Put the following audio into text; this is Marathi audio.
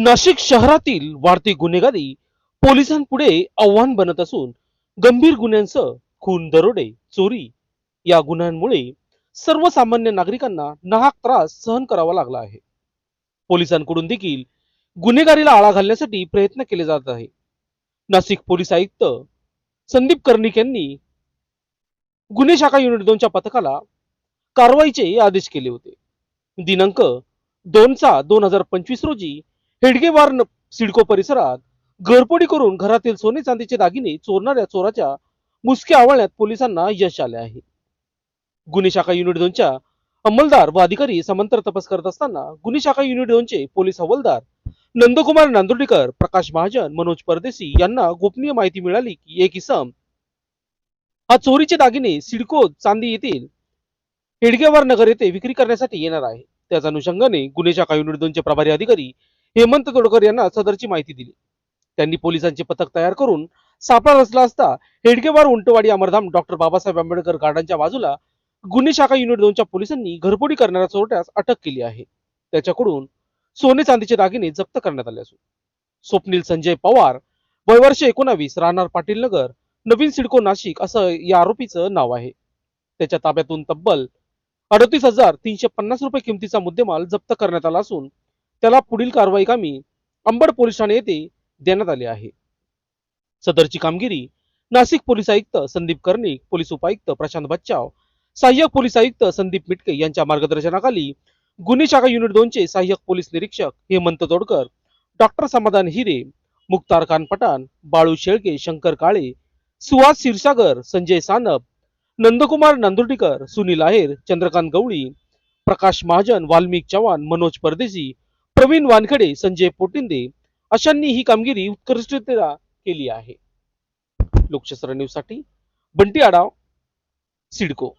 नाशिक शहरातील वाढती गुन्हेगारी पोलिसांपुढे आव्हान बनत असून गंभीर गुन्ह्यांसह खून दरोडे चोरी या गुन्ह्यांमुळे सर्वसामान्य नागरिकांना नाहक त्रास सहन करावा लागला आहे. पोलिसांकडून देखील गुन्हेगारीला आळा घालण्यासाठी प्रयत्न केले जात आहे. नाशिक पोलीस आयुक्त संदीप कर्णिक यांनी गुन्हे शाखा युनिट दोनच्या पथकाला कारवाईचे आदेश केले होते. दिनांक दोन सहा दोन हजार पंचवीस रोजी हेडगेवार सिडको परिसरात घरपोडी करून घरातील सोने चांदीचे दागिने चोरणाऱ्या चोराच्या मुसक्या आवळण्यात पोलिसांना यश आले आहे. गुन्हे शाखा युनिट दोनच्या अंमलदार व अधिकारी समांतर तपास करत असताना गुन्हे शाखा युनिट दोनचे पोलीस हवालदार नंदकुमार नांदुर्डीकर प्रकाश महाजन मनोज परदेशी यांना गोपनीय माहिती मिळाली की एक इसम हा चोरीचे दागिने सिडको चांदी येथील हेडगेवार नगर येथे विक्री करण्यासाठी येणार आहे. त्याच अनुषंगाने गुन्हे शाखा युनिट दोनचे प्रभारी अधिकारी हेमंत तोडकर यांना सदरची माहिती दिली. त्यांनी पोलिसांचे पथक तयार करून सापळा रचला असता हेडगेवार उंटवाडी अमरधाम डॉक्टर बाबासाहेब आंबेडकर गार्डनच्या बाजूला गुन्हे शाखा युनिट दोनच्या पोलिसांनी घरफोडी करणाऱ्या चोरट्यास अटक केली आहे. त्याच्याकडून सोने चांदीचे दागिने जप्त करण्यात आले असून. स्वप्नील संजय पवार वय वर्ष एकोणावीस राहणार पाटील नगर नवीन सिडको नाशिक असं या आरोपीचं नाव आहे. त्याच्या ताब्यातून तब्बल अडतीस हजार तीनशे पन्नास रुपये किमतीचा मुद्देमाल जप्त करण्यात आला असून त्याला पुढील कारवाई कामी अंबड पोलीस ठाणे येथे देण्यात आले आहे. सदरची कामगिरी नाशिक पोलीस आयुक्त संदीप कर्णिक पोलीस उपायुक्त प्रशांत बच्चाव सहाय्यक पोलीस आयुक्त संदीप मिटके यांच्या मार्गदर्शनाखाली गुन्हे शाखा युनिट दोनचे सहाय्यक पोलीस निरीक्षक हेमंत तोडकर डॉक्टर समाधान हिरे मुक्तार खान पठाण बाळू शेळके शंकर काळे सुहास क्षीरसागर संजय सानप नंदकुमार नांदुर्डीकर सुनील आहेर चंद्रकांत गवळी प्रकाश महाजन वाल्मिक चव्हाण मनोज परदेशी प्रवीण वानखडे संजय पोटिंदे अशांनी ही कामगिरी उत्कृष्टतेला केली आहे. लोकशस्त्र न्यूजसाठी बंटी आडाव सिडको.